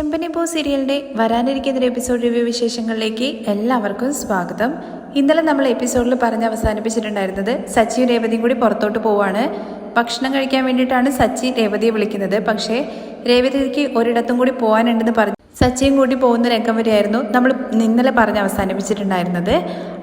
ചെമ്പനിപ്പൂ സീരിയലിന്റെ വരാനിരിക്കുന്ന episode review വിശേഷങ്ങളിലേക്ക് എല്ലാവർക്കും സ്വാഗതം. ഇന്നലെ നമ്മൾ എപ്പിസോഡിൽ പറഞ്ഞ് അവസാനിപ്പിച്ചിട്ടുണ്ടായിരുന്നത് സച്ചി രേവതിയും കൂടി പുറത്തോട്ട് പോവാണ്. ഭക്ഷണം കഴിക്കാൻ വേണ്ടിയിട്ടാണ് സച്ചി രേവതിയെ വിളിക്കുന്നത്. പക്ഷേ രേവതിക്ക് ഒരിടത്തും കൂടി പോകാനുണ്ടെന്ന് പറഞ്ഞു സച്ചിയും കൂടി പോകുന്ന രംഗം വരെയായിരുന്നു നമ്മൾ ഇന്നലെ പറഞ്ഞ് അവസാനിപ്പിച്ചിട്ടുണ്ടായിരുന്നത്.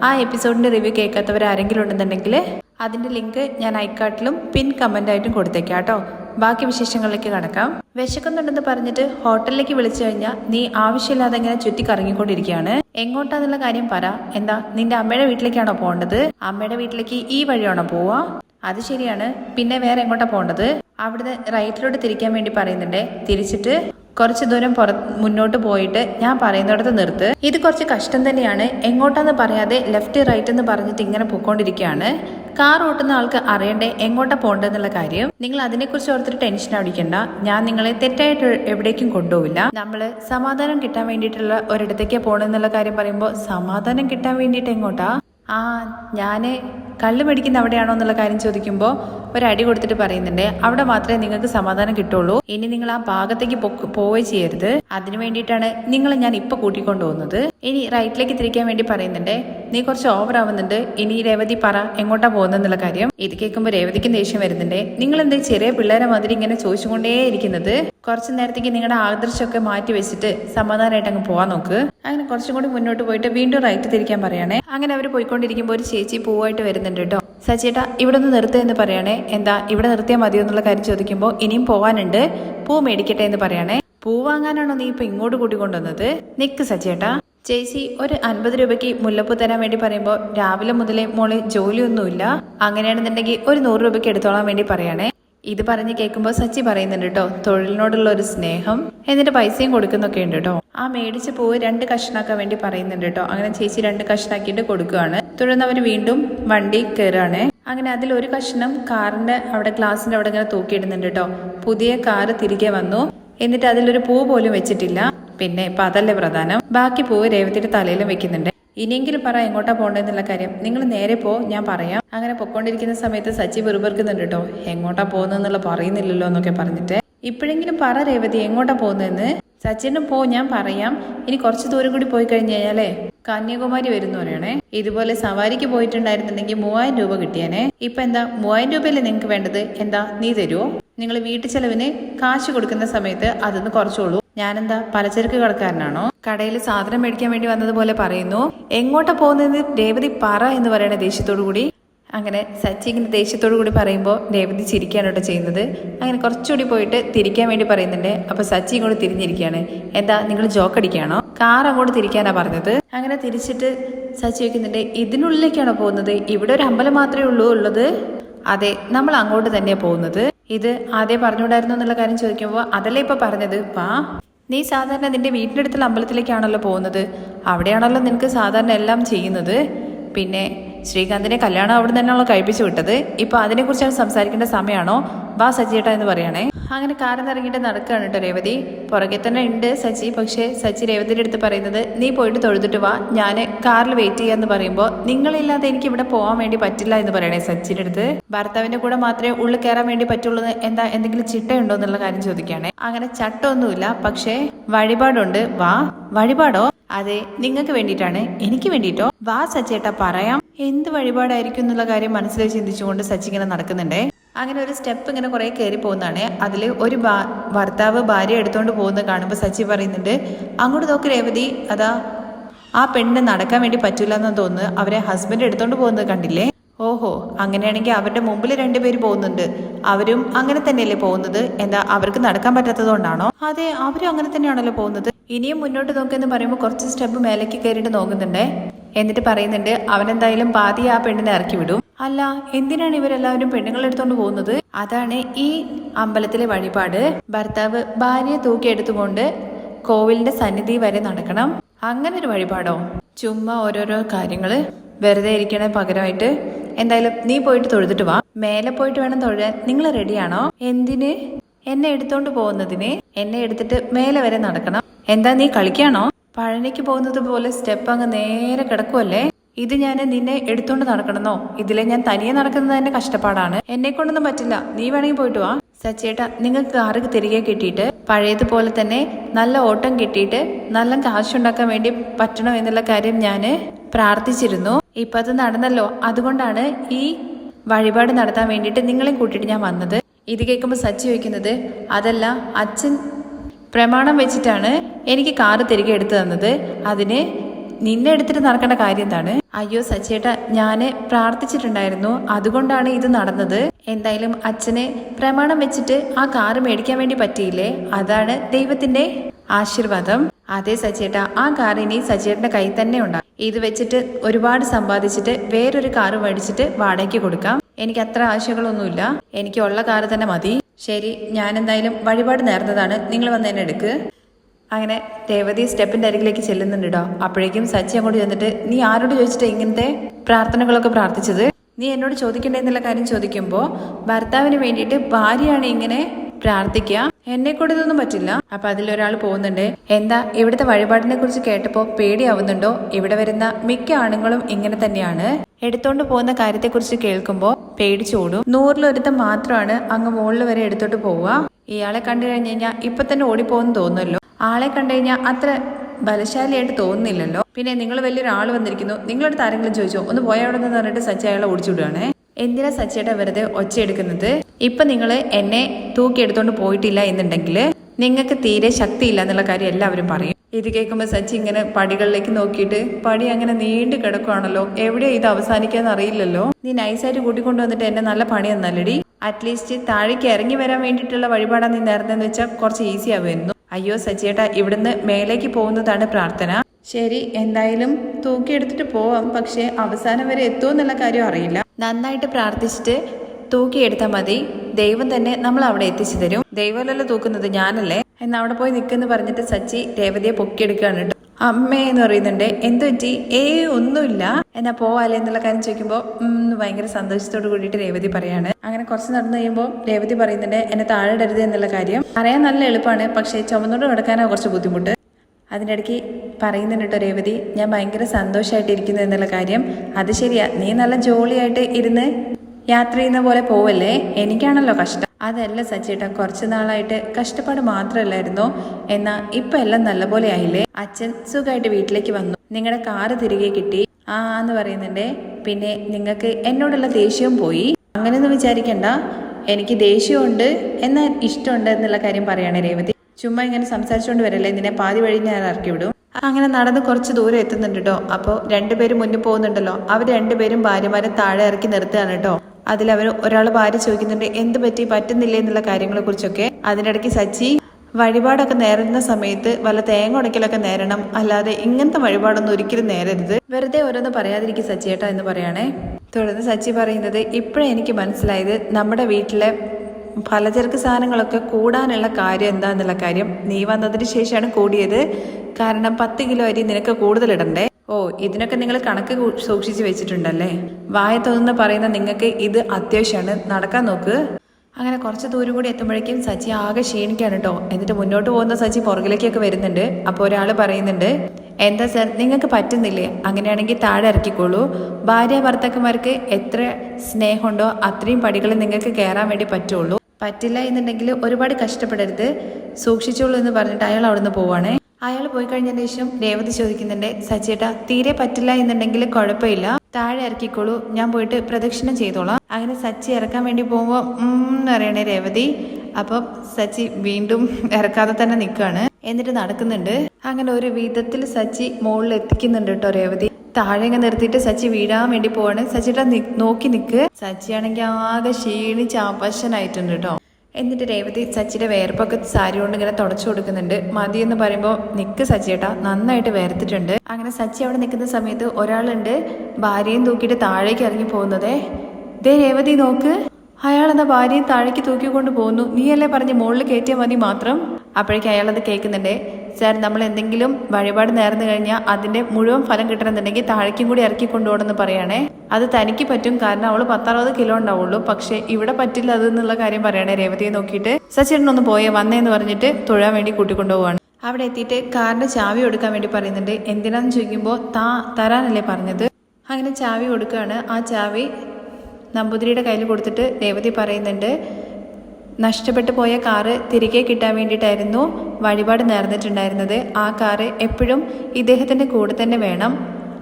ആ എപ്പിസോഡിന്റെ റിവ്യൂ കേൾക്കാത്തവർ ആരെങ്കിലും ഉണ്ടെന്നുണ്ടെങ്കിൽ അതിന്റെ ലിങ്ക് ഞാൻ ഐക്കാട്ടിലും പിൻ കമന്റായിട്ടും കൊടുത്തേക്കാം കേട്ടോ. ബാക്കി വിശേഷങ്ങളിലേക്ക് കടക്കാം. വിശക്കുന്നുണ്ടെന്ന് പറഞ്ഞിട്ട് ഹോട്ടലിലേക്ക് വിളിച്ചു കഴിഞ്ഞാൽ നീ ആവശ്യമില്ലാതെ ഇങ്ങനെ ചുറ്റി കറങ്ങിക്കൊണ്ടിരിക്കുകയാണ്. എങ്ങോട്ടാന്നുള്ള കാര്യം പറ. എന്താ നിന്റെ അമ്മയുടെ വീട്ടിലേക്കാണോ പോകേണ്ടത്? അമ്മയുടെ വീട്ടിലേക്ക് ഈ വഴിയാണോ പോവാ അത് ശരിയാണ്. പിന്നെ വേറെ എങ്ങോട്ടാ പോകേണ്ടത്? അവിടുന്ന് റൈറ്റിലോട്ട് തിരിക്കാൻ വേണ്ടി പറയുന്നുണ്ടേ. തിരിച്ചിട്ട് കുറച്ച് ദൂരം പുറ മുന്നോട്ട് പോയിട്ട് ഞാൻ പറയുന്നിടത്ത് നിർത്ത്. ഇത് കുറച്ച് കഷ്ടം തന്നെയാണ്. എങ്ങോട്ടാന്ന് പറയാതെ ലെഫ്റ്റ് റൈറ്റ് എന്ന് പറഞ്ഞിട്ട് ഇങ്ങനെ പൊക്കോണ്ടിരിക്കുകയാണ് കാർ ഓട്ടുന്ന ആൾക്ക് അറിയണ്ടേ എങ്ങോട്ടാ പോകേണ്ടതെന്നുള്ള കാര്യം? നിങ്ങൾ അതിനെക്കുറിച്ച് ഓർത്തിട്ട് ടെൻഷൻ അടിക്കണ്ട. ഞാൻ നിങ്ങളെ തെറ്റായിട്ട് എവിടേക്കും കൊണ്ടുപോവില്ല. നമ്മൾ സമാധാനം കിട്ടാൻ വേണ്ടിയിട്ടുള്ള ഒരിടത്തേക്ക് പോകണമെന്നുള്ള കാര്യം പറയുമ്പോൾ സമാധാനം കിട്ടാൻ വേണ്ടിയിട്ട് എങ്ങോട്ടാ? ആ ഞാൻ കള്ള് മേടിക്കുന്ന അവിടെയാണോ എന്നുള്ള കാര്യം ചോദിക്കുമ്പോൾ ഒരടി കൊടുത്തിട്ട് പറയുന്നുണ്ട്. അവിടെ മാത്രമേ നിങ്ങൾക്ക് സമാധാനം കിട്ടുള്ളൂ. ഇനി നിങ്ങൾ ആ ഭാഗത്തേക്ക് പോവുകയും ചെയ്യരുത്. അതിനു വേണ്ടിയിട്ടാണ് നിങ്ങൾ ഞാൻ ഇപ്പൊ കൂട്ടിക്കൊണ്ടു പോകുന്നത്. ഇനി റൈറ്റിലേക്ക് തിരിക്കാൻ വേണ്ടി പറയുന്നുണ്ട്. നീ കുറച്ച് ഓവർ ആവുന്നുണ്ട്. ഇനി രേവതി പറ എങ്ങോട്ടാ പോകുന്നെന്നുള്ള കാര്യം. ഇത് കേൾക്കുമ്പോൾ രേവതിക്കും ദേഷ്യം വരുന്നുണ്ട്. നിങ്ങൾ എന്താ ചെറിയ പിള്ളേരെ മാതിരി ഇങ്ങനെ ചോദിച്ചുകൊണ്ടേ ഇരിക്കുന്നത്? കുറച്ച് നേരത്തേക്ക് നിങ്ങളുടെ ആദർശമൊക്കെ മാറ്റി വെച്ചിട്ട് സമാധാനമായിട്ട് അങ്ങ് പോവാൻ നോക്ക്. അങ്ങനെ കുറച്ചും കൂടി മുന്നോട്ട് പോയിട്ട് വീണ്ടും റൈറ്റ് തിരിക്കാൻ പറയണേ. അങ്ങനെ അവർ പോയിക്കൊണ്ടിരിക്കുമ്പോൾ ഒരു ചേച്ചി പൂവായിട്ട് വരുന്നുണ്ട്. കേട്ടോ സച്ചേട്ടാ ഇവിടെ ഒന്ന് നിർത്തുക എന്ന് പറയണേ. എന്താ ഇവിടെ നിർത്തിയാൽ മതിയോ എന്നുള്ള കാര്യം ചോദിക്കുമ്പോൾ ഇനിയും പോകാനുണ്ട് പൂ മേടിക്കട്ടെ എന്ന് പറയണേ. പൂ വാങ്ങാനാണോ നീ ഇപ്പൊ ഇങ്ങോട്ട് കൂട്ടിക്കൊണ്ടുവന്നത്? നിക്ക് സച്ചേട്ടാ ചേച്ചി ഒരു അൻപത് രൂപയ്ക്ക് മുല്ലപ്പൂ തരാൻ വേണ്ടി പറയുമ്പോൾ രാവിലെ മുതലേ മോൾ ജോലിയൊന്നുമില്ല. അങ്ങനെയാണെന്നുണ്ടെങ്കിൽ ഒരു നൂറ് രൂപയ്ക്ക് എടുത്തോളാൻ വേണ്ടി പറയണേ. ഇത് പറഞ്ഞ് കേൾക്കുമ്പോൾ സച്ചി പറയുന്നുണ്ട് കേട്ടോ തൊഴിലിനോടുള്ള ഒരു സ്നേഹം എന്നിട്ട് പൈസയും കൊടുക്കുന്നൊക്കെ ഉണ്ട് കേട്ടോ. ആ മേടിച്ച് പൂവ് രണ്ട് കഷ്ണാക്കാൻ വേണ്ടി പറയുന്നുണ്ട് കേട്ടോ. അങ്ങനെ ചേച്ചി രണ്ട് കഷ്ണാക്കിയിട്ട് കൊടുക്കുകയാണ് തുടർന്ന് അവർ വീണ്ടും വണ്ടി കയറുകയാണ് അങ്ങനെ അതിൽ ഒരു കഷ്ണം കാറിന്റെ അവിടെ ഗ്ലാസിന്റെ അവിടെ ഇങ്ങനെ തൂക്കിയിടുന്നുണ്ട് കേട്ടോ. പുതിയ കാറ് തിരികെ വന്നു. എന്നിട്ട് അതിലൊരു പൂ പോലും വെച്ചിട്ടില്ല. പിന്നെ ഇപ്പൊ അതല്ലേ പ്രധാനം. ബാക്കി പൂവ് രേവതിയുടെ തലയിലും വെക്കുന്നുണ്ട്. ഇനിയെങ്കിലും പറ എങ്ങോട്ടാ പോകേണ്ടതെന്നുള്ള കാര്യം. നിങ്ങൾ നേരെ പോ ഞാൻ പറയാം. അങ്ങനെ പൊക്കോണ്ടിരിക്കുന്ന സമയത്ത് സച്ചി വെറുപെറുക്കുന്നുണ്ട് കേട്ടോ എങ്ങോട്ടാ പോകുന്നതെന്നുള്ള പറയുന്നില്ലല്ലോ എന്നൊക്കെ പറഞ്ഞിട്ട്. ഇപ്പോഴെങ്കിലും പറ രേവതി എങ്ങോട്ടാ പോകുന്നതെന്ന്. സച്ചിനും പോ ഞാൻ പറയാം. ഇനി കുറച്ച് ദൂരം കൂടി പോയി കഴിഞ്ഞു കഴിഞ്ഞാലേ കന്യാകുമാരി വരുന്നു പറയണേ. ഇതുപോലെ സവാരിക്ക് പോയിട്ടുണ്ടായിരുന്നുണ്ടെങ്കിൽ മൂവായിരം രൂപ കിട്ടിയാനേ. ഇപ്പൊ എന്താ മൂവായിരം രൂപയല്ലേ നിങ്ങൾക്ക് വേണ്ടത്? എന്താ നീ തരുമോ നിങ്ങൾ വീട്ടു ചെലവിന് കാശ് കൊടുക്കുന്ന സമയത്ത് അതൊന്ന് കുറച്ചോളൂ ഞാനെന്താ പലചരക്ക് കടക്കാരനാണോ? കടയിൽ സാധനം മേടിക്കാൻ വേണ്ടി വന്നതുപോലെ പറയുന്നു. എങ്ങോട്ടാ പോകുന്നത് രേവതി പറ എന്ന് പറയണ ദേഷ്യത്തോടു കൂടി. അങ്ങനെ സച്ചി ഇങ്ങനെ ദേഷ്യത്തോടു കൂടി പറയുമ്പോൾ രേവതി ചിരിക്കാണ് കേട്ടോ ചെയ്യുന്നത്. അങ്ങനെ കുറച്ചുകൂടി പോയിട്ട് തിരിക്കാൻ വേണ്ടി പറയുന്നുണ്ട്. അപ്പൊ സച്ചി ഇങ്ങോട്ട് തിരിഞ്ഞിരിക്കുകയാണ്. എന്താ നിങ്ങൾ ജോക്ക് കാർ അങ്ങോട്ട് തിരിക്കാനാ പറഞ്ഞത്. അങ്ങനെ തിരിച്ചിട്ട് സച്ചി വെക്കുന്നുണ്ട് ഇതിനുള്ളിലേക്കാണോ പോകുന്നത്? ഇവിടെ ഒരു അമ്പലം മാത്രമേ ഉള്ളൂ ഉള്ളത്? അതെ നമ്മൾ അങ്ങോട്ട് തന്നെയാ പോകുന്നത്. ഇത് ആദ്യം പറഞ്ഞുകൂടായിരുന്നു എന്നുള്ള കാര്യം ചോദിക്കുമ്പോൾ അതല്ലേ ഇപ്പൊ പറഞ്ഞത്? വാ. നീ സാധാരണ നിന്റെ വീടിന്റെ അടുത്തുള്ള അമ്പലത്തിലേക്കാണല്ലോ പോകുന്നത്. അവിടെയാണല്ലോ നിനക്ക് സാധാരണ എല്ലാം ചെയ്യുന്നത്. പിന്നെ ശ്രീകാന്തിനെ കല്യാണം അവിടെ തന്നെയാണല്ലോ കഴിപ്പിച്ചു വിട്ടത്. ഇപ്പൊ അതിനെക്കുറിച്ചാണ് സംസാരിക്കേണ്ട സമയമാണോ? വാ സജിയേട്ട എന്ന് പറയണേ. അങ്ങനെ കാറിൽ ഇറങ്ങിയിട്ട് നടക്കുകയാണ് കേട്ടോ രേവതി. പുറകെ തന്നെ ഉണ്ട് സച്ചി പക്ഷേ സച്ചി രേവതിയുടെ അടുത്ത് പറയുന്നത് നീ പോയിട്ട് തൊഴുതിട്ട് വാ. ഞാൻ കാറിൽ വെയിറ്റ് ചെയ്യാന്ന് പറയുമ്പോൾ നിങ്ങളില്ലാതെ എനിക്ക് ഇവിടെ പോകാൻ വേണ്ടി പറ്റില്ല എന്ന് പറയണേ സച്ചിന്റെ അടുത്ത്. ഭർത്താവിന്റെ കൂടെ മാത്രമേ ഉള്ളിൽ കയറാൻ വേണ്ടി പറ്റുള്ളൂ എന്താ എന്തെങ്കിലും ചിട്ടയുണ്ടോ എന്നുള്ള കാര്യം ചോദിക്കുകയാണെ. അങ്ങനെ ചട്ടമൊന്നുമില്ല പക്ഷേ വഴിപാടുണ്ട്. വാ. വഴിപാടോ? അതെ നിങ്ങൾക്ക് വേണ്ടിയിട്ടാണ്. എനിക്ക് വേണ്ടിയിട്ടോ? വാ സച്ചേട്ട പറയാം. എന്ത് വഴിപാടായിരിക്കും എന്നുള്ള കാര്യം മനസ്സിൽ ചിന്തിച്ചുകൊണ്ട് സച്ചി ഇങ്ങനെ നടക്കുന്നുണ്ടേ. അങ്ങനെ ഒരു സ്റ്റെപ്പ് ഇങ്ങനെ കുറേ കയറി പോകുന്നതാണ്. അതിൽ ഒരു ഭർത്താവ് ഭാര്യ എടുത്തുകൊണ്ട് പോകുന്നത് കാണുമ്പോൾ സച്ചി പറയുന്നുണ്ട് അങ്ങോട്ട് നോക്ക് രേവതി അതാ ആ പെണ്ണിന് നടക്കാൻ വേണ്ടി പറ്റില്ല എന്ന് തോന്നുന്നു അവരെ ഹസ്ബൻഡ് എടുത്തോണ്ട് പോകുന്നത് കണ്ടില്ലേ? ഓഹോ അങ്ങനെയാണെങ്കിൽ അവരുടെ മുമ്പിൽ രണ്ടുപേര് പോകുന്നുണ്ട്. അവരും അങ്ങനെ തന്നെയല്ലേ പോകുന്നത്? എന്താ അവർക്ക് നടക്കാൻ പറ്റാത്തത് കൊണ്ടാണോ? അതെ അവരും അങ്ങനെ തന്നെയാണല്ലോ പോകുന്നത്. ഇനിയും മുന്നോട്ട് നോക്കിയെന്ന് പറയുമ്പോൾ കുറച്ച് സ്റ്റെപ്പ് മേലേക്ക് കയറിയിട്ട് നോക്കുന്നുണ്ടേ. എന്നിട്ട് പറയുന്നുണ്ട് അവനെന്തായാലും പാതി ആ പെണ്ണിനെ ഇറക്കി വിടും. അല്ല എന്തിനാണ് ഇവരെല്ലാവരും പെണ്ണുങ്ങളെ എടുത്തോണ്ട് പോകുന്നത്? അതാണ് ഈ അമ്പലത്തിലെ വഴിപാട്. ഭർത്താവ് ഭാര്യയെ തൂക്കിയെടുത്തുകൊണ്ട് കോവിലിന്റെ സന്നിധി വരെ നടക്കണം. അങ്ങനെ ഒരു വഴിപാടോ? ചുമ്മാ ഓരോരോ കാര്യങ്ങൾ വെറുതെ ഇരിക്കണ പകരമായിട്ട്. എന്തായാലും നീ പോയിട്ട് തൊഴുതിട്ട് വാ. മേലെ പോയിട്ട് വേണം തൊഴാൻ. നിങ്ങൾ റെഡിയാണോ എന്തിന്? എന്നെ എടുത്തോണ്ട് പോകുന്നതിനെ എന്നെ എടുത്തിട്ട് മേലെ വരെ നടക്കണം. എന്താ നീ കളിക്കാണോ? പഴനിക്ക് പോകുന്നത് പോലെ സ്റ്റെപ്പ് അങ്ങ് നേരെ കിടക്കുമല്ലേ ഇത് ഞാൻ നിന്നെ എടുത്തോണ്ട് നടക്കണമെന്നോ? ഇതിലെ ഞാൻ തനിയെ നടക്കുന്നത് തന്നെ കഷ്ടപ്പാടാണ്. എന്നെ കൊണ്ടൊന്നും പറ്റില്ല. നീ വേണമെങ്കിൽ പോയിട്ട് വാ. സച്ചേട്ട നിങ്ങൾക്ക് കാറ് തിരികെ കിട്ടിയിട്ട് പഴയതുപോലെ തന്നെ നല്ല ഓട്ടം കിട്ടിയിട്ട് നല്ല കാശുണ്ടാക്കാൻ വേണ്ടി പറ്റണം എന്നുള്ള കാര്യം ഞാൻ പ്രാർത്ഥിച്ചിരുന്നു. ഇപ്പൊ അത് നടന്നല്ലോ. അതുകൊണ്ടാണ് ഈ വഴിപാട് നടത്താൻ വേണ്ടിയിട്ട് നിങ്ങളെ കൂട്ടിയിട്ട് ഞാൻ വന്നത്. ഇത് കേൾക്കുമ്പോൾ സച്ചി ചോദിക്കുന്നത് അതല്ല അച്ഛൻ പ്രമാണം വെച്ചിട്ടാണ് എനിക്ക് കാറ് തിരികെ എടുത്തു തന്നത്. അതിന് നിന്നെ എടുത്തിട്ട് നടക്കേണ്ട കാര്യം എന്താണ്? അയ്യോ സച്ചേട്ട ഞാൻ പ്രാർത്ഥിച്ചിട്ടുണ്ടായിരുന്നു. അതുകൊണ്ടാണ് ഇത് നടന്നത്. എന്തായാലും അച്ഛനെ പ്രമാണം വെച്ചിട്ട് ആ കാറ് മേടിക്കാൻ വേണ്ടി പറ്റിയില്ലേ? അതാണ് ദൈവത്തിന്റെ ആശീർവാദം. അതെ സച്ചേട്ട ആ കാർ ഇനി സച്ചേട്ടന്റെ കയ്യിൽ തന്നെ ഉണ്ടാകും. ഇത് വെച്ചിട്ട് ഒരുപാട് സമ്പാദിച്ചിട്ട് വേറൊരു കാറ് മേടിച്ചിട്ട് വാടകയ്ക്ക് കൊടുക്കാം. എനിക്ക് അത്ര ആശയങ്ങളൊന്നുമില്ല എനിക്ക് ഉള്ള കാറ് തന്നെ മതി. ശരി ഞാൻ എന്തായാലും വഴിപാട് നേർന്നതാണ്. നിങ്ങൾ വന്ന് എന്നെ എടുക്ക്. അങ്ങനെ രേവതി സ്റ്റെപ്പിന്റെ അരികിലേക്ക് ചെല്ലുന്നുണ്ട് അപ്പോഴേക്കും സച്ചി അങ്ങോട്ട് ചെന്നിട്ട് നീ ആരോട് ചോദിച്ചിട്ട് ഇങ്ങനത്തെ പ്രാർത്ഥനകളൊക്കെ പ്രാർത്ഥിച്ചത്? നീ എന്നോട് ചോദിക്കണ്ടേ എന്നുള്ള കാര്യം ചോദിക്കുമ്പോൾ ഭർത്താവിന് വേണ്ടിയിട്ട് ഭാര്യയാണ് ഇങ്ങനെ പ്രാർത്ഥിക്കുക എന്നെ കൊണ്ട് ഇതൊന്നും പറ്റില്ല. അപ്പൊ അതിലൊരാൾ പോകുന്നുണ്ട്. എന്താ ഇവിടുത്തെ വഴിപാടിനെ കുറിച്ച് കേട്ടപ്പോ പേടിയാവുന്നുണ്ടോ? ഇവിടെ വരുന്ന മിക്ക ആണുങ്ങളും ഇങ്ങനെ തന്നെയാണ്. എടുത്തോണ്ട് പോകുന്ന കാര്യത്തെക്കുറിച്ച് കേൾക്കുമ്പോൾ പേടിച്ചോടും. നൂറിലൊരുത്തം മാത്രമാണ് അങ്ങ് മുകളിൽ വരെ എടുത്തോട്ട് പോവുക. ഇയാളെ കണ്ടു കഴിഞ്ഞു കഴിഞ്ഞാൽ ഇപ്പൊ തന്നെ ഓടിപ്പോന്ന് തോന്നുമല്ലോ ആളെ കണ്ടു കഴിഞ്ഞാൽ അത്ര ബലശാലിയായിട്ട് തോന്നുന്നില്ലല്ലോ. പിന്നെ നിങ്ങൾ വലിയൊരാൾ വന്നിരിക്കുന്നു. നിങ്ങളടുത്ത് ആരെങ്കിലും ചോദിച്ചോ? ഒന്ന് പോയവിടെ നിന്ന് പറഞ്ഞിട്ട് സച്ചി അയാളെ ഓടിച്ചു എന്തിനാ സച്ചിയുടെ വെറുതെ ഒച്ചയെടുക്കുന്നത് ഇപ്പൊ നിങ്ങൾ എന്നെ തൂക്കിയെടുത്തോണ്ട് പോയിട്ടില്ല എന്നുണ്ടെങ്കിൽ നിങ്ങൾക്ക് തീരെ ശക്തിയില്ല എന്നുള്ള കാര്യം എല്ലാവരും പറയും. ഇത് കേൾക്കുമ്പോൾ സച്ചി ഇങ്ങനെ പടികളിലേക്ക് നോക്കിയിട്ട് പടി അങ്ങനെ നീണ്ടു കിടക്കുവാണല്ലോ എവിടെയാ ഇത് അവസാനിക്കാന്ന് അറിയില്ലല്ലോ? നീ നൈസായിട്ട് കൂട്ടിക്കൊണ്ടു വന്നിട്ട് എന്നെ നല്ല പണി തന്നാലടി അറ്റ്ലീസ്റ്റ് താഴേക്ക് ഇറങ്ങി വരാൻ വേണ്ടിയിട്ടുള്ള വഴിപാടാ നീ നേരത്തെന്ന് വെച്ചാൽ കുറച്ച് ഈസി ആവുമായിരുന്നു. അയ്യോ സച്ചിയേട്ടാ ഇവിടുന്ന് മേലേക്ക് പോകുന്നതാണ് പ്രാർത്ഥന. ശരി എന്തായാലും തൂക്കിയെടുത്തിട്ട് പോവാം പക്ഷെ അവസാനം വരെ എത്തുമെന്നുള്ള കാര്യം അറിയില്ല. നന്നായിട്ട് പ്രാർത്ഥിച്ചിട്ട് തൂക്കിയെടുത്താൽ മതി. ദൈവം തന്നെ നമ്മൾ അവിടെ എത്തിച്ചു തരും. ദൈവമല്ലല്ലോ തൂക്കുന്നത് ഞാനല്ലേ? എന്ന് അവിടെ പോയി നിൽക്കുന്ന പറഞ്ഞിട്ട് സച്ചി രേവതിയെ പൊക്കിയെടുക്കുകയാണ് കേട്ടോ. അമ്മേ എന്ന് പറയുന്നുണ്ട് എന്തു ഏ ഒന്നുമില്ല. എന്നാ പോവാല്ലേ എന്നുള്ള കാര്യം ചോദിക്കുമ്പോൾ ഭയങ്കര സന്തോഷത്തോട് കൂടിയിട്ട് രേവതി പറയാണ്. അങ്ങനെ കുറച്ച് നടന്നു കഴിയുമ്പോൾ രേവതി പറയുന്നുണ്ട് എന്നെ താഴെ ഇടരുത് എന്നുള്ള കാര്യം. പറയാൻ നല്ല എളുപ്പമാണ് പക്ഷേ ചുമന്നോട് കിടക്കാനാ കുറച്ച് ബുദ്ധിമുട്ട്. അതിന്റെ ഇടയ്ക്ക് പറയുന്നുണ്ട് കേട്ടോ രേവതി ഞാൻ ഭയങ്കര സന്തോഷമായിട്ടിരിക്കുന്നു എന്നുള്ള കാര്യം. അത് ശരിയാ. നീ നല്ല ജോളിയായിട്ട് ഇരുന്ന് യാത്ര ചെയ്യുന്ന പോലെ പോവല്ലേ? എനിക്കാണല്ലോ കഷ്ടം. അതല്ല സച്ചേട്ടൻ കുറച്ച് നാളായിട്ട് കഷ്ടപ്പാട് മാത്രമല്ലായിരുന്നോ. എന്നാ ഇപ്പൊ എല്ലാം നല്ലപോലെ ആയില്ലേ? അച്ഛൻ സുഖമായിട്ട് വീട്ടിലേക്ക് വന്നു. നിങ്ങളുടെ കാറ് തിരികെ കിട്ടി. ആ എന്ന് പറയുന്നുണ്ട്. പിന്നെ നിങ്ങൾക്ക് എന്നോടുള്ള ദേഷ്യവും പോയി? അങ്ങനെയൊന്നും വിചാരിക്കണ്ട. എനിക്ക് ദേഷ്യമുണ്ട് എന്നാൽ ഇഷ്ടമുണ്ട് എന്നുള്ള കാര്യം പറയണേ രേവതി. ചുമ്മാ ഇങ്ങനെ സംസാരിച്ചുകൊണ്ട് വരല്ലേ? നിന്നെ പാതി വഴി ഞാൻ ഇറക്കി വിടും. അങ്ങനെ നടന്ന് കുറച്ച് ദൂരം എത്തുന്നുണ്ട് കേട്ടോ അപ്പോൾ രണ്ടുപേരും മുന്നിൽ പോകുന്നുണ്ടല്ലോ. അവർ രണ്ടുപേരും ഭാര്യമാരെ താഴെ ഇറക്കി നിർത്തുകയാണ് കേട്ടോ അതിലവർ ഒരാൾ ഭാര്യ ചോദിക്കുന്നുണ്ട് എന്ത് പറ്റി? പറ്റുന്നില്ല? എന്നുള്ള കാര്യങ്ങളെ കുറിച്ചൊക്കെ അതിനിടയ്ക്ക് സച്ചി വഴിപാടൊക്കെ നേരുന്ന സമയത്ത് വല്ല തേങ്ങ ഉടക്കലൊക്കെ നേരണം. അല്ലാതെ ഇങ്ങനത്തെ വഴിപാടൊന്നും ഒരിക്കലും നേരരുത്. വെറുതെ ഓരോന്ന് പറയാതിരിക്കും സച്ചിയേട്ടാ എന്ന് പറയണേ. തുടർന്ന് സച്ചി പറയുന്നത് ഇപ്പോഴേ എനിക്ക് മനസ്സിലായത് നമ്മുടെ വീട്ടിലെ പലചരക്ക് സാധനങ്ങളൊക്കെ കൂടാനുള്ള കാര്യം എന്താന്നുള്ള കാര്യം. നീ വന്നതിന് ശേഷമാണ് കൂടിയത്. കാരണം പത്ത് കിലോ അരി നിനക്ക് കൂടുതൽ ഇടണ്ടേ ഓ ഇതിനൊക്കെ നിങ്ങൾ കണക്ക് സൂക്ഷിച്ചു വെച്ചിട്ടുണ്ടല്ലേ? വായ തോന്നുന്ന പറയുന്ന നിങ്ങൾക്ക് ഇത് അത്യാവശ്യമാണ്. നടക്കാൻ നോക്ക്. അങ്ങനെ കുറച്ച് ദൂരം കൂടി എത്തുമ്പോഴേക്കും സച്ചി ആകെ ക്ഷീണിക്കാണ് കേട്ടോ. എന്നിട്ട് മുന്നോട്ട് പോകുന്ന സച്ചി പുറകിലേക്കൊക്കെ വരുന്നുണ്ട്. അപ്പോൾ ഒരാൾ പറയുന്നുണ്ട് എന്താ സർ നിങ്ങൾക്ക് പറ്റുന്നില്ലേ? അങ്ങനെയാണെങ്കിൽ താഴെ ഇറക്കിക്കോളൂ. ഭാര്യ ഭർത്താക്കന്മാർക്ക് എത്ര സ്നേഹമുണ്ടോ അത്രയും പടികൾ നിങ്ങൾക്ക് കയറാൻ വേണ്ടി പറ്റുള്ളൂ. പറ്റില്ല എന്നുണ്ടെങ്കിൽ ഒരുപാട് കഷ്ടപ്പെടരുത്. സൂക്ഷിച്ചോളൂ എന്ന് പറഞ്ഞിട്ട് അയാൾ അവിടുന്ന് പോവാണേ. അയാൾ പോയി കഴിഞ്ഞതിന് ശേഷം രേവതി ചോദിക്കുന്നുണ്ട് സച്ചേട്ടാ തീരെ പറ്റില്ല എന്നുണ്ടെങ്കിൽ കുഴപ്പമില്ല. താഴെ ഇറക്കിക്കോളൂ. ഞാൻ പോയിട്ട് പ്രദക്ഷിണം ചെയ്തോളാം. അങ്ങനെ സച്ചി ഇറക്കാൻ വേണ്ടി പോകുമ്പോൾ എന്ന് പറയണേ രേവതി. അപ്പം സച്ചി വീണ്ടും ഇറക്കാതെ തന്നെ നിൽക്കുകയാണ് എന്നിട്ട് നടക്കുന്നുണ്ട്. അങ്ങനെ ഒരു വിധത്തിൽ സച്ചി മുകളിൽ എത്തിക്കുന്നുണ്ട് കേട്ടോ രേവതി. താഴെ നിർത്തിയിട്ട് സച്ചി വീഴാൻ വേണ്ടി പോവാണ്. സച്ചിയുടെ നോക്കി നിൽക്ക് സച്ചിയാണെങ്കിൽ ആകെ ക്ഷീണിച്ച് അവശനായിട്ടുണ്ട് കേട്ടോ. എന്നിട്ട് രേവതി സച്ചിയുടെ വേർപ്പൊക്കെ സാരി കൊണ്ട് ഇങ്ങനെ തുടച്ചു കൊടുക്കുന്നുണ്ട്. മതി എന്ന് പറയുമ്പോൾ നിക്ക് സച്ചിയേട്ടാ നന്നായിട്ട് വേർത്തിട്ടുണ്ട്. അങ്ങനെ സച്ചി അവിടെ നിൽക്കുന്ന സമയത്ത് ഒരാളുണ്ട് ഭാര്യയും തൂക്കിയിട്ട് താഴേക്ക് ഇറങ്ങി പോകുന്നതേ. ദേ രേവതി നോക്ക്. അയാൾ എന്ന ഭാര്യയും താഴേക്ക് തൂക്കിക്കൊണ്ട് പോകുന്നു? നീയല്ലേ പറഞ്ഞ് മുകളിൽ കയറ്റിയാൽ മതി മാത്രം? അപ്പോഴേക്കും അയാളത് കേൾക്കുന്നുണ്ട്. സാർ നമ്മൾ എന്തെങ്കിലും വഴിപാട് നേർന്നു കഴിഞ്ഞാൽ അതിന്റെ മുഴുവൻ ഫലം കിട്ടണമെന്നുണ്ടെങ്കിൽ താഴേക്കും കൂടി ഇറക്കി കൊണ്ടുപോകണമെന്ന് പറയണേ അത് തനിക്ക് പറ്റും. കാരണം അവൾ പത്തറുപത് കിലോ ഉണ്ടാവുള്ളൂ. പക്ഷെ ഇവിടെ പറ്റില്ല അത് എന്നുള്ള കാര്യം പറയണേ രേവതിയെ നോക്കിയിട്ട്. സച്ചിൻ ഒന്ന് പോയേ വന്നേന്ന് പറഞ്ഞിട്ട് തൊഴാൻ വേണ്ടി കൂട്ടിക്കൊണ്ടുപോവാണ് അവിടെ എത്തിയിട്ട് കാറിന്റെ ചാവി കൊടുക്കാൻ വേണ്ടി പറയുന്നുണ്ട്. എന്തിനാന്ന് ചോദിക്കുമ്പോൾ താ തരാനല്ലേ പറഞ്ഞത്. അങ്ങനെ ചാവി കൊടുക്കുകയാണ് ആ ചാവി നമ്പൂതിരിയുടെ കയ്യിൽ കൊടുത്തിട്ട് രേവതി പറയുന്നുണ്ട്. നഷ്ടപ്പെട്ടു പോയ കാറ് തിരികെ കിട്ടാൻ വേണ്ടിയിട്ടായിരുന്നു വഴിപാട് നേർന്നിട്ടുണ്ടായിരുന്നത് ആ കാറ് എപ്പോഴും ഇദ്ദേഹത്തിന്റെ കൂടെ തന്നെ വേണം.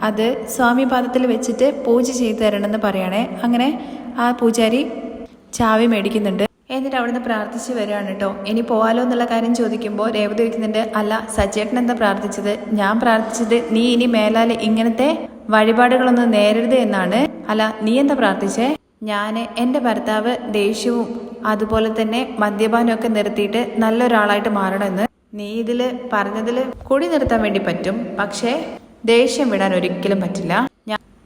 അത് സ്വാമി പാദത്തിൽ വെച്ചിട്ട് പൂജ ചെയ്തു തരണമെന്ന് പറയണേ. അങ്ങനെ ആ പൂജാരി ചാവി മേടിക്കുന്നുണ്ട്. എന്നിട്ട് അവിടുന്ന് പ്രാർത്ഥിച്ച് വരികയാണ് കേട്ടോ. ഇനി പോവാലോ എന്നുള്ള കാര്യം ചോദിക്കുമ്പോൾ രേവതി വയ്ക്കുന്നുണ്ട് അല്ല സച്ചേട്ടൻ എന്താ പ്രാർത്ഥിച്ചത്? ഞാൻ പ്രാർത്ഥിച്ചത് നീ ഇനി മേലാൽ ഇങ്ങനത്തെ വഴിപാടുകളൊന്നും നേരരുത് എന്നാണ്. അല്ല നീ എന്താ പ്രാർത്ഥിച്ചേ? ഞാൻ എന്റെ ഭർത്താവ് ദേഷ്യവും അതുപോലെ തന്നെ മദ്യപാനമൊക്കെ നിർത്തിയിട്ട് നല്ലൊരാളായിട്ട് മാറണമെന്ന്. നീ ഇതിൽ പറഞ്ഞതിൽ കുടി നിർത്താൻ വേണ്ടി പറ്റും. പക്ഷേ ദേഷ്യം വിടാൻ ഒരിക്കലും പറ്റില്ല.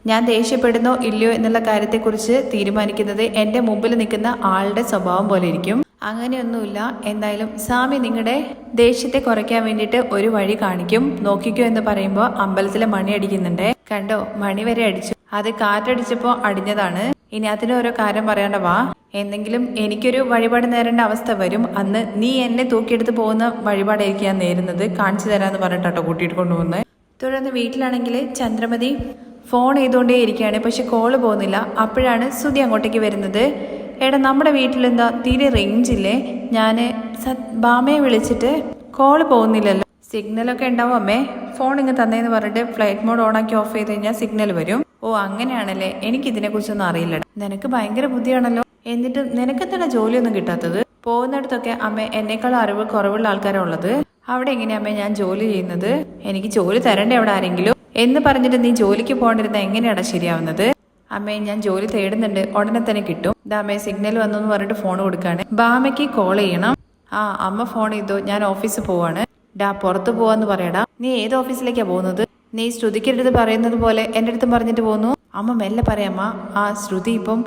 ഞാൻ ദേഷ്യപ്പെടുന്നോ ഇല്ലയോ എന്നുള്ള കാര്യത്തെക്കുറിച്ച് തീരുമാനിക്കുന്നത് എന്റെ മുമ്പിൽ നിൽക്കുന്ന ആളുടെ സ്വഭാവം പോലെ ഇരിക്കും. അങ്ങനെയൊന്നുമില്ല. എന്തായാലും സ്വാമി നിങ്ങളുടെ ദേഷ്യത്തെ കുറയ്ക്കാൻ വേണ്ടിയിട്ട് ഒരു വഴി കാണിക്കും. നോക്കിക്കോ എന്ന് പറയുമ്പോൾ അമ്പലത്തിലെ മണി അടിക്കുന്നുണ്ട്. കണ്ടോ? മണി വരെ അടിച്ചു. അത് കാറ്റടിച്ചപ്പോൾ അടിഞ്ഞതാണ്. ഇനി അതിന് ഓരോ കാര്യം പറയേണ്ട വാ. എന്തെങ്കിലും എനിക്കൊരു വഴിപാട് നേരേണ്ട അവസ്ഥ വരും. അന്ന് നീ എന്നെ തൂക്കിയെടുത്ത് പോകുന്ന വഴിപാടായിരിക്കും ഞാൻ നേരുന്നത്. കാണിച്ചു തരാമെന്ന് പറഞ്ഞിട്ടോ കൂട്ടിയിട്ട് കൊണ്ടുപോകുന്നത്. തുടർന്ന് വീട്ടിലാണെങ്കിൽ ചന്ദ്രമതി ഫോൺ ചെയ്തുകൊണ്ടേ ഇരിക്കുകയാണ്. പക്ഷെ കോൾ പോകുന്നില്ല. അപ്പോഴാണ് സുധി അങ്ങോട്ടേക്ക് വരുന്നത്. എടാ നമ്മുടെ വീട്ടിലെന്താ തീരെ റേഞ്ച് ഇല്ലേ? ഞാൻ ബാമയെ വിളിച്ചിട്ട് കോൾ പോകുന്നില്ലല്ലോ. സിഗ്നലൊക്കെ ഉണ്ടാവും അമ്മേ. ഫോൺ ഇങ്ങ് തന്നേന്ന് പറഞ്ഞിട്ട് ഫ്ലൈറ്റ് മോഡ് ഓണാക്കി ഓഫ് ചെയ്ത് കഴിഞ്ഞാൽ സിഗ്നൽ വരും. ഓ അങ്ങനെയാണല്ലേ. എനിക്ക് ഇതിനെക്കുറിച്ചൊന്നും അറിയില്ല നിനക്ക് ഭയങ്കര ബുദ്ധിയാണല്ലോ. എന്നിട്ട് നിനക്കെന്താണ് ജോലിയൊന്നും കിട്ടാത്തത്? പോകുന്നിടത്തൊക്കെ അമ്മ എന്നേക്കാൾ അറിവ് കുറവുള്ള ആൾക്കാരാണ് ഉള്ളത്. അവിടെ എങ്ങനെയാമ്മേ ഞാൻ ജോലി ചെയ്യുന്നത്? എനിക്ക് ജോലി തരണ്ടേ അവിടെ ആരെങ്കിലും? എന്ന് പറഞ്ഞിട്ട് നീ ജോലിക്ക് പോകേണ്ടിരുന്ന എങ്ങനെയാണ് ശരിയാവുന്നത്? അമ്മേ ഞാൻ ജോലി തേടുന്നുണ്ട്. ഉടനെ തന്നെ കിട്ടും. ഇതാമേ സിഗ്നൽ വന്നു എന്ന് പറഞ്ഞിട്ട് ഫോൺ കൊടുക്കാണ്. ബാമയ്ക്ക് കോൾ ചെയ്യണം. ആ അമ്മ ഫോൺ ചെയ്തു. ഞാൻ ഓഫീസിൽ പോവാണ്. ഡാ പുറത്ത് പോവാന്ന് പറയടാ. നീ ഏത് ഓഫീസിലേക്കാ പോകുന്നത്? നീ ശ്രുതിക്കടുത്ത് പറയുന്നത് പോലെ എന്റെ അടുത്തും പറഞ്ഞിട്ട് പോന്നു അമ്മ മെല്ലെ പറയാമ്മ ആ ശ്രുതി ഇപ്പം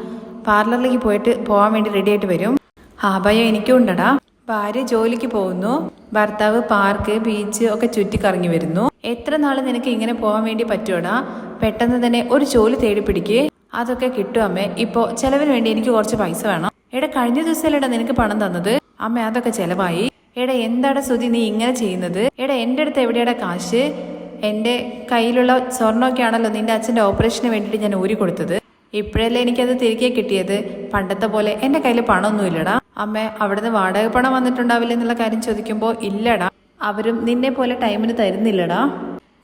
പാർലറിലേക്ക് പോയിട്ട് പോകാൻ വേണ്ടി റെഡി ആയിട്ട് വരും. ആ ഭയം എനിക്കും ഉണ്ടടാ. ഭാര്യ ജോലിക്ക് പോകുന്നു. ഭർത്താവ് പാർക്ക് ബീച്ച് ഒക്കെ ചുറ്റിക്കറങ്ങി വരുന്നു. എത്ര നാൾ നിനക്ക് ഇങ്ങനെ പോകാൻ വേണ്ടി പറ്റുമോടാ പെട്ടെന്ന് തന്നെ ഒരു ജോലി തേടി പിടിക്ക്. അതൊക്കെ കിട്ടും അമ്മേ. ഇപ്പോ ചെലവിന് വേണ്ടി എനിക്ക് കുറച്ച് പൈസ വേണം. എടാ കഴിഞ്ഞ ദിവസമല്ലേടാ നിനക്ക് പണം തന്നത്? അമ്മ അതൊക്കെ ചെലവായി. എടാ എന്താടാ സുതി നീ ഇങ്ങനെ ചെയ്യുന്നത്? എടാ എന്റെ അടുത്ത് എവിടെയാടാ കാശ്? എന്റെ കയ്യിലുള്ള സ്വർണമൊക്കെ ആണല്ലോ നിന്റെ അച്ഛന്റെ ഓപ്പറേഷന് വേണ്ടിയിട്ട് ഞാൻ ഊരി കൊടുത്തത്. ഇപ്പോഴല്ലേ എനിക്കത് തിരികെ കിട്ടിയത്? പണ്ടത്തെ പോലെ എന്റെ കയ്യിൽ പണമൊന്നുമില്ലടാ. അമ്മ അവിടുന്ന് വാടക പണം വന്നിട്ടുണ്ടാവില്ല എന്നുള്ള കാര്യം ചോദിക്കുമ്പോൾ ഇല്ലടാ അവരും നിന്നെ പോലെ ടൈമിന് തരുന്നില്ലടാ.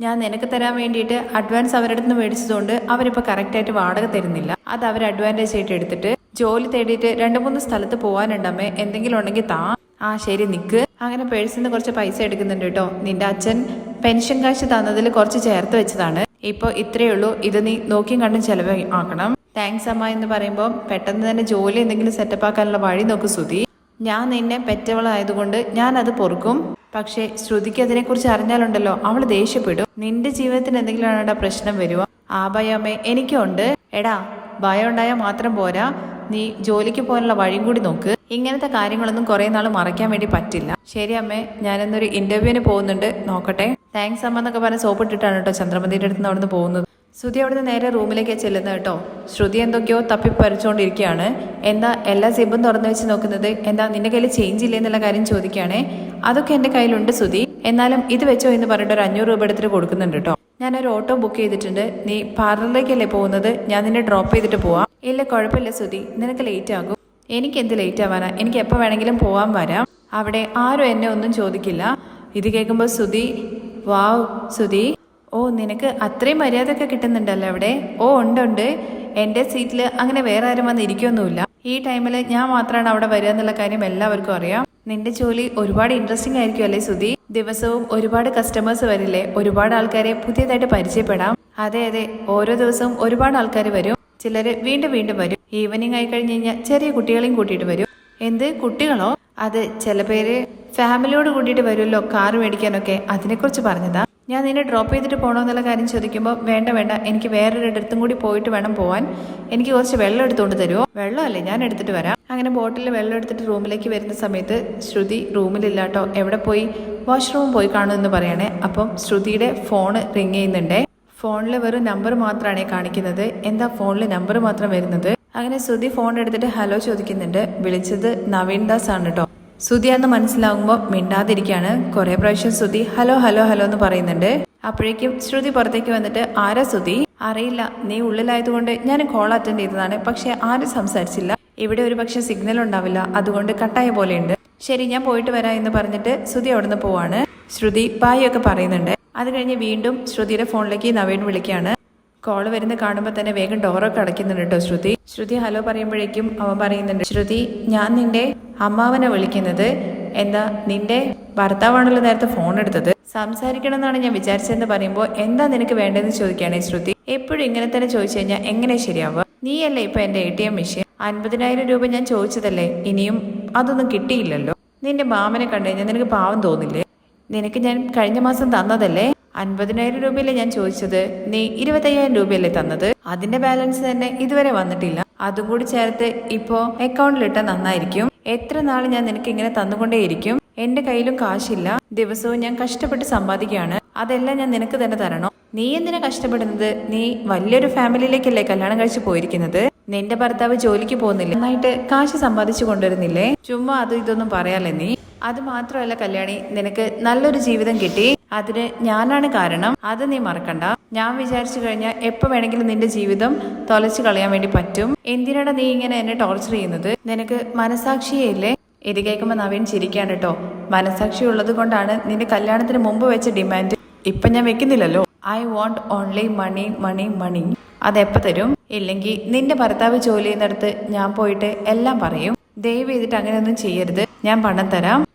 ഞാൻ നിനക്ക് തരാൻ വേണ്ടിയിട്ട് അഡ്വാൻസ് അവരുടെ നിന്ന് മേടിച്ചതുകൊണ്ട് അവരിപ്പോൾ കറക്റ്റായിട്ട് വാടക തരുന്നില്ല. അത് അവർ അഡ്വാന്റേജ് ആയിട്ട് എടുത്തിട്ട് ജോലി തേടിയിട്ട് രണ്ട് മൂന്ന് സ്ഥലത്ത് പോകാനുണ്ടമ്മേ എന്തെങ്കിലും ഉണ്ടെങ്കിൽ താ. ആ ശരി നിക്ക്. അങ്ങനെ പേഴ്സിൽ നിന്ന് കുറച്ച് പൈസ എടുക്കുന്നുണ്ട് കേട്ടോ. നിന്റെ അച്ഛൻ പെൻഷൻ കാശ് തന്നതിൽ കുറച്ച് ചേർത്ത് വെച്ചതാണ്. ഇപ്പോൾ ഇത്രയേ ഉള്ളൂ. ഇത് നീ നോക്കിയും കണ്ടും ചെലവ് ആക്കണം. താങ്ക്സ് അമ്മ എന്ന് പറയുമ്പോൾ പെട്ടെന്ന് തന്നെ ജോലി എന്തെങ്കിലും സെറ്റപ്പ് ആക്കാനുള്ള വഴി നോക്ക് ശ്രുതി. ഞാൻ നിന്നെ പെറ്റവളായതുകൊണ്ട് അത് പൊറുക്കും. പക്ഷേ ശ്രുതിക്ക് അതിനെക്കുറിച്ച് അറിഞ്ഞാലുണ്ടല്ലോ അവൾ ദേഷ്യപ്പെടും. നിന്റെ ജീവിതത്തിന് എന്തെങ്കിലും ആണോടാ പ്രശ്നം വരുക ആ ഭയമേ എനിക്കുണ്ട്. എടാ ഭയം ഉണ്ടായാൽ മാത്രം പോരാ. നീ ജോലിക്ക് പോകാനുള്ള വഴിയും കൂടി നോക്ക്. ഇങ്ങനത്തെ കാര്യങ്ങളൊന്നും കുറെ നാൾ മറയ്ക്കാൻ വേണ്ടി പറ്റില്ല. ശരി അമ്മേ ഞാനിന്നൊരു ഇന്റർവ്യൂവിന് പോകുന്നുണ്ട്. നോക്കട്ടെ. താങ്ക്സ് അമ്മ എന്നൊക്കെ പറഞ്ഞ് സോപ്പ് ഇട്ടിട്ടാണ് കേട്ടോ ചന്ദ്രമതിയുടെ അടുത്ത് നിന്ന് അവിടുന്ന് പോകുന്നത്. ശ്രുതി അവിടുന്ന് നേരെ റൂമിലേക്ക് ചെല്ലുന്നത് കേട്ടോ. ശ്രുതി എന്തൊക്കെയോ തപ്പി പറിച്ചുകൊണ്ടിരിക്കുകയാണ് എന്താ എല്ലാ സിബും തുറന്നു വെച്ച് നോക്കുന്നത്? എന്താ നിന്റെ കയ്യിൽ ചേഞ്ച് ഇല്ലേ എന്നുള്ള കാര്യം ചോദിക്കുകയാണേ. അതൊക്കെ എന്റെ കയ്യിലുണ്ട് ശ്രുതി. എന്നാലും ഇത് വെച്ചോ എന്ന് പറഞ്ഞിട്ട് ഒരു അഞ്ഞൂറ് രൂപ എടുത്തിട്ട് കൊടുക്കുന്നുണ്ട് കേട്ടോ. ഞാനൊരു ഓട്ടോ ബുക്ക് ചെയ്തിട്ടുണ്ട്. നീ പാർലറിലേക്കല്ലേ പോകുന്നത്? ഞാൻ നിന്നെ ഡ്രോപ്പ് ചെയ്തിട്ട് പോവാം. ഇല്ല കുഴപ്പമില്ല ശ്രുതി. നിനക്ക് ലേറ്റ് ആകും. എനിക്ക് എന്ത് ലേറ്റ് ആവാനാ? എനിക്ക് എപ്പോൾ വേണമെങ്കിലും പോവാൻ വരാം. അവിടെ ആരും എന്നെ ഒന്നും ചോദിക്കില്ല. ഇത് കേൾക്കുമ്പോൾ ശ്രുതി വാവ് ശ്രുതി. ഓ നിനക്ക് അത്രയും മര്യാദയൊക്കെ കിട്ടുന്നുണ്ടല്ലോ അവിടെ? ഓ ഉണ്ട് ഉണ്ട്. എന്റെ സീറ്റിൽ അങ്ങനെ വേറെ ആരും വന്ന് ഇരിക്കൊന്നുമില്ല ഈ ടൈമിൽ ഞാൻ മാത്രമാണ് അവിടെ വരിക എന്നുള്ള കാര്യം എല്ലാവർക്കും അറിയാം. നിന്റെ ജോലി ഒരുപാട് ഇൻട്രസ്റ്റിംഗ് ആയിരിക്കും അല്ലേ സുധി? ദിവസവും ഒരുപാട് കസ്റ്റമേഴ്സ് വരില്ലേ? ഒരുപാട് ആൾക്കാരെ പുതിയതായിട്ട് പരിചയപ്പെടാം. അതെ അതെ. ഓരോ ദിവസവും ഒരുപാട് ആൾക്കാർ വരും. ചിലര് വീണ്ടും വീണ്ടും വരും. ഈവനിങ് ആയി കഴിഞ്ഞ് കഴിഞ്ഞാൽ ചെറിയ കുട്ടികളെയും കൂട്ടിയിട്ട് വരും. എന്ത്? കുട്ടികളോ? അത് ചില പേര് ഫാമിലിയോട് കൂട്ടിയിട്ട് വരുമല്ലോ കാർ മേടിക്കാനൊക്കെ. അതിനെക്കുറിച്ച് പറഞ്ഞതാ. ഞാൻ നിന്നെ ഡ്രോപ്പ് ചെയ്തിട്ട് പോകണോ എന്നുള്ള കാര്യം ചോദിക്കുമ്പോൾ വേണ്ട വേണ്ട. എനിക്ക് വേറൊരിടത്തും കൂടി പോയിട്ട് വേണം പോവാൻ. എനിക്ക് കുറച്ച് വെള്ളം എടുത്തുകൊണ്ട് തരുമോ വെള്ളമല്ലേ ഞാൻ എടുത്തിട്ട് വരാം. അങ്ങനെ ബോട്ടിൽ വെള്ളം എടുത്തിട്ട് റൂമിലേക്ക് വരുന്ന സമയത്ത് ശ്രുതി റൂമിലില്ലാട്ടോ എവിടെ പോയി? വാഷ്റൂം പോയി കാണുമെന്ന് പറയണേ. അപ്പം ശ്രുതിയുടെ ഫോണ് റിങ് ചെയ്യുന്നുണ്ടേ. ഫോണിൽ വെറും നമ്പർ മാത്രമാണ് കാണിക്കുന്നത്. എന്താ ഫോണിൽ നമ്പർ മാത്രം വരുന്നത്? അങ്ങനെ ശ്രുതി ഫോൺ എടുത്തിട്ട് ഹലോ ചോദിക്കുന്നുണ്ട്. വിളിച്ചത് നവീൻ ദാസ് ആണ് കേട്ടോ ശ്രുതിയാന്ന് മനസ്സിലാകുമ്പോൾ മിണ്ടാതിരിക്കുകയാണ് കുറെ പ്രാവശ്യം ശ്രുതി ഹലോ ഹലോ ഹലോ എന്ന് പറയുന്നുണ്ട്. അപ്പോഴേക്കും ശ്രുതി പുറത്തേക്ക് വന്നിട്ട് ആരാ ശ്രുതി? അറിയില്ല. നീ ഉള്ളിലായതുകൊണ്ട് ഞാൻ കോൾ അറ്റൻഡ് ചെയ്തതാണ്. പക്ഷെ ആരും സംസാരിച്ചില്ല. ഇവിടെ ഒരു പക്ഷെ സിഗ്നൽ ഉണ്ടാവില്ല. അതുകൊണ്ട് കട്ടായ പോലെയുണ്ട്. ശരി ഞാൻ പോയിട്ട് വരാം എന്ന് പറഞ്ഞിട്ട് ശ്രുതി അവിടുന്ന് പോവാണ്. ശ്രുതി ബായി ഒക്കെ പറയുന്നുണ്ട്. അത് കഴിഞ്ഞ് വീണ്ടും ശ്രുതിയുടെ ഫോണിലേക്ക് നവീൻ വിളിക്കുകയാണ്. കോൾ വരുന്ന കാണുമ്പോൾ തന്നെ വേഗം ഡോറൊക്കെ അടയ്ക്കുന്നുണ്ട് കേട്ടോ ശ്രുതി. ശ്രുതി ഹലോ പറയുമ്പോഴേക്കും അവൻ പറയുന്നുണ്ട് ശ്രുതി ഞാൻ നിന്റെ അമ്മാവനെ വിളിക്കുന്നത് എന്താ നിന്റെ ഭർത്താവാണല്ലോ നേരത്തെ ഫോൺ എടുത്തത്? സംസാരിക്കണം എന്നാണ് ഞാൻ വിചാരിച്ചതെന്ന് പറയുമ്പോൾ എന്താ നിനക്ക് വേണ്ടതെന്ന് ചോദിക്കുകയാണ് ശ്രുതി. എപ്പോഴും ഇങ്ങനെ തന്നെ ചോദിച്ചു കഴിഞ്ഞാൽ എങ്ങനെ ശരിയാവുക? നീയല്ലേ ഇപ്പൊ എന്റെ എ ടി എം മെഷീൻ അൻപതിനായിരം രൂപ ഞാൻ ചോദിച്ചതല്ലേ? ഇനിയും അതൊന്നും കിട്ടിയില്ലല്ലോ. നിന്റെ മാമനെ കണ്ടു കഴിഞ്ഞാൽ നിനക്ക് പാവം തോന്നില്ലേ? നിനക്ക് ഞാൻ കഴിഞ്ഞ മാസം തന്നതല്ലേ? അൻപതിനായിരം രൂപയല്ലേ ഞാൻ ചോദിച്ചത്. നീ ഇരുപത്തയ്യായിരം രൂപയല്ലേ തന്നത്? അതിന്റെ ബാലൻസ് തന്നെ ഇതുവരെ വന്നിട്ടില്ല. അതും കൂടി ചേർത്ത് ഇപ്പോ അക്കൗണ്ടിലിട്ട നന്നായിരിക്കും. എത്ര നാൾ ഞാൻ നിനക്ക് ഇങ്ങനെ തന്നുകൊണ്ടേയിരിക്കും? എന്റെ കയ്യിലും കാശില്ല. ദിവസവും ഞാൻ കഷ്ടപ്പെട്ട് സമ്പാദിക്കുകയാണ്. അതെല്ലാം ഞാൻ നിനക്ക് തന്നെ തരണോ? നീ എന്തിനാ കഷ്ടപ്പെടുന്നത്? നീ വലിയൊരു ഫാമിലിയിലേക്കല്ലേ കല്യാണം കഴിച്ചു പോയിരിക്കുന്നത്? നിന്റെ ഭർത്താവ് ജോലിക്ക് പോകുന്നില്ല. നന്നായിട്ട് കാശ് സമ്പാദിച്ചു കൊണ്ടുവരുന്നില്ലേ? ചുമ്മാ അത് ഇതൊന്നും പറയാലേ നീ? അത് മാത്രമല്ല കല്യാണി നിനക്ക് നല്ലൊരു ജീവിതം കിട്ടി. അതിന് ഞാനാണ് കാരണം. അത് നീ മറക്കണ്ട. ഞാൻ വിചാരിച്ചു കഴിഞ്ഞാൽ എപ്പോ വേണമെങ്കിലും നിന്റെ ജീവിതം തൊലച്ചു കളയാൻ വേണ്ടി പറ്റും. എന്തിനാണ് നീ ഇങ്ങനെ എന്നെ ടോർച്ചർ ചെയ്യുന്നത്? നിനക്ക് മനസാക്ഷിയേ ഇല്ലേ? ഇത് കേൾക്കുമ്പോൾ നവീൻ ചിരിക്കാണ് കേട്ടോ. മനസാക്ഷി ഉള്ളത് കൊണ്ടാണ് നിന്റെ കല്യാണത്തിന് മുമ്പ് വെച്ച ഡിമാൻഡ്. ഇപ്പൊ ഞാൻ വെക്കുന്നില്ലല്ലോ. I want only money money money അതെപ്പോ തരും? ഇല്ലെങ്കിൽ നിന്റെ ഭർത്താവ് ജോലി ചെയ്യുന്നിടത്ത് ഞാൻ പോയിട്ട് എല്ലാം പറയും. ദയവ് ചെയ്തിട്ട് അങ്ങനെയൊന്നും ചെയ്യരുത്. ഞാൻ പണം തരാം.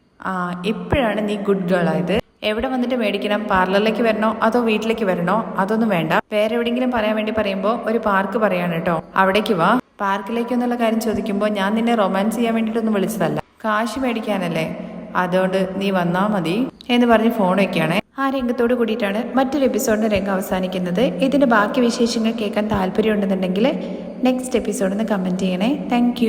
എപ്പോഴാണ് നീ ഗുഡ് ഗേൾ ആയത്. എവിടെ വന്നിട്ട് മേടിക്കണം? പാർലറിലേക്ക് വരണോ? അതോ വീട്ടിലേക്ക് വരണോ? അതൊന്നും വേണ്ട. വേറെ എവിടെയെങ്കിലും പറയാൻ വേണ്ടി പറയുമ്പോൾ ഒരു പാർക്ക് പറയാണ് കേട്ടോ അവിടേക്ക് വാ. പാർക്കിലേക്ക് എന്നുള്ള കാര്യം ചോദിക്കുമ്പോൾ ഞാൻ നിന്നെ റൊമാൻസ് ചെയ്യാൻ വേണ്ടിയിട്ടൊന്നും വിളിച്ചതല്ല. കാശ് മേടിക്കാനല്ലേ. അതുകൊണ്ട് നീ വന്നാ മതി എന്ന് പറഞ്ഞ് ഫോൺ വെക്കുകയാണെ ആ രംഗത്തോട് കൂടിയിട്ടാണ് മറ്റൊരു എപ്പിസോഡിന് രംഗം അവസാനിക്കുന്നത്. ഇതിന്റെ ബാക്കി വിശേഷങ്ങൾ കേൾക്കാൻ താല്പര്യമുണ്ടെന്നുണ്ടെങ്കിൽ നെക്സ്റ്റ് എപ്പിസോഡ് ഒന്ന് കമന്റ് ചെയ്യണേ. താങ്ക്